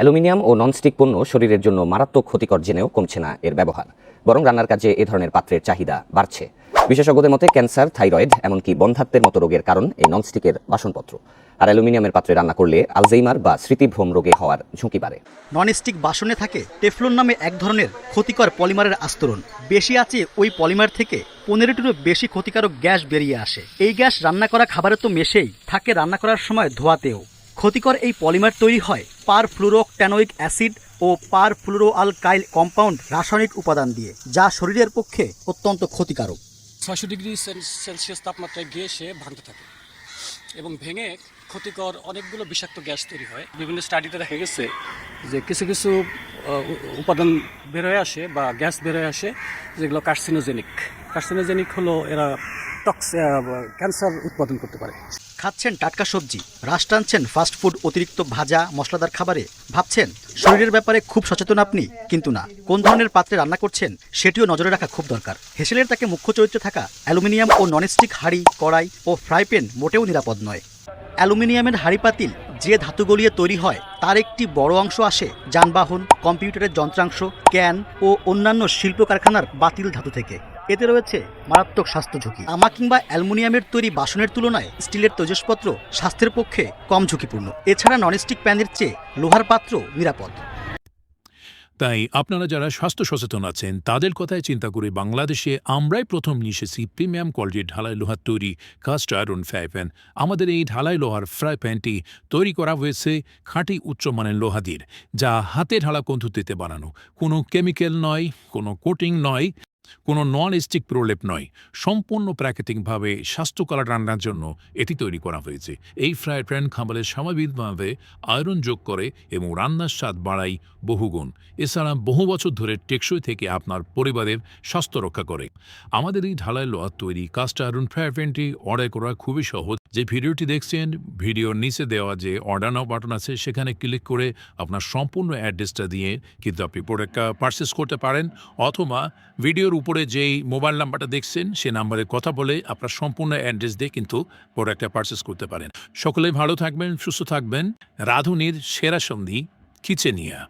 Aluminium ও nonstick পণ্য শরীরের জন্য মারাত্মক ক্ষতিকর জেনেও কমছে না এর ব্যবহার। বরং রান্নার কাজে এ ধরনের পাত্রের চাহিদা বাড়ছে। বিশেষজ্ঞদের মতে ক্যান্সার, থাইরয়েড, এমনকি বন্ধাত্বের মতো রোগের কারণ এই ননস্টিকের বাসনপত্র। আর অ্যালুমিনিয়ামের পাত্রে রান্না করলে আলজেইমার বা স্মৃতিভ্রম রোগে হওয়ার ঝুঁকি বাড়ে। ননস্টিক বাসনে থাকে টেফলন নামে এক ধরনের ক্ষতিকর পলিমারের আস্তরণ। বেশি আছে ওই পলিমার থেকে পনেরোটিরও বেশি ক্ষতিকারক গ্যাস বেরিয়ে আসে। এই গ্যাস রান্না করা খাবারে তো মেশেই, থাকে রান্না করার সময় ধোয়াতেও। ক্ষতিকর এই পলিমার তৈরি হয় পার ফ্লুরোকট্যানোইক অ্যাসিড ও পার ফ্লুরোআলকাইল কম্পাউন্ড রাসায়নিক উপাদান দিয়ে, যা শরীরের পক্ষে অত্যন্ত ক্ষতিকারক। ছয়শো ডিগ্রি সেল- সেলসিয়াস তাপমাত্রায় গিয়ে সে ভাঙতে থাকে এবং ভেঙে ক্ষতিকর অনেকগুলো বিষাক্ত গ্যাস তৈরি হয়। বিভিন্ন স্টাডিতে দেখা গেছে যে কিছু কিছু উপাদান বেরোয় আসে বা গ্যাস বেরোয় আসে, যেগুলো কার্সিনোজেনিক। কার্সিনোজেনিক হলো এরা টক্স ক্যান্সার উৎপাদন করতে পারে। খাচ্ছেন টাটকা সবজি, রাশ টানছেন ফাস্ট ফুড অতিরিক্ত ভাজা, মশলাদার খাবারে। ভাবছেন, শরীরের ব্যাপারে খুব সচেতন আপনি, কিন্তু না। কোন ধরনের পাত্রে রান্না করছেন, সেটিও নজরে রাখা খুব দরকার। হেসেলের তাকে মুখ্য চরিত্রে থাকা অ্যালুমিনিয়াম ও ননস্টিক হাঁড়ি, কড়াই ও ফ্রাই প্যান মোটেও নিরাপদ নয়। অ্যালুমিনিয়ামের হাঁড়ি পাতিল যে ধাতু গলিয়ে তৈরি হয়, তার একটি বড় অংশ আসে যানবাহন, কম্পিউটারের যন্ত্রাংশ, ক্যান ও অন্যান্য শিল্প কারখানার বাতিল ধাতু থেকে। এতে রয়েছে মারাত্মক স্বাস্থ্য ঝুঁকি। তামা কিংবা অ্যালুমিনিয়ামের তৈরি বাসনের তুলনায় স্টিলের তেজসপত্র স্বাস্থ্যের পক্ষে কম ঝুঁকিপূর্ণ। এছাড়া ননস্টিক প্যানের চেয়ে লোহার পাত্র নিরাপদ। তাই আপনারা যারা স্বাস্থ্য সচেতন আছেন তাদের কথায় চিন্তা করে বাংলাদেশে আমরাই প্রথম নিয়ে এসেছি প্রিমিয়াম কোয়ালিটির ঢালাই লোহার তৈরি কাস্ট আয়রন ফ্রাই প্যান। আমাদের এই ঢালাই লোহার ফ্রাই প্যানটি তৈরি করা হয়েছে খাঁটি উচ্চমানের লোহা দিয়ে যা হাতে ঢালা পদ্ধতিতে বানানো। কোনো কেমিক্যাল নয় কোনো কোটিং নয়। কোনো নন স্টিক প্রলেপ নয়, সম্পূর্ণ প্রাকৃতিকভাবে স্বাস্থ্যকর রান্নার জন্য এটি তৈরি করা হয়েছে। এই ফ্রাই প্যান খাবারের স্বাভাবিকভাবে আয়রন যোগ করে এবং রান্নার স্বাদ বাড়ায় বহুগুণ। এছাড়া বহু বছর ধরে টেকসই থেকে আপনার পরিবারের স্বাস্থ্য রক্ষা করে। আমাদের এই ঢালাই লোহার তৈরি কাস্ট আয়রন ফ্রাই প্যানটি অর্ডার করা খুবই সহজ। যে ভিডিওটি দেখছেন, ভিডিওর নিচে দেওয়া যে অর্ডার নাও বাটন আছে, সেখানে ক্লিক করে আপনার সম্পূর্ণ অ্যাড্রেসটা দিয়ে কিন্তু আপনি প্রোডাক্টটা পারচেস করতে পারেন, অথবা ভিডিওর উপরে যেই মোবাইল নাম্বারটা দেখছেন, সে নাম্বারে কথা বলে আপনার সম্পূর্ণ অ্যাড্রেস দিয়ে কিন্তু প্রোডাক্টটা পারচেস করতে পারেন। সকলে ভালো থাকবেন, সুস্থ থাকবেন। রাধুনির সেরা সন্ধি, কিচেনিয়া।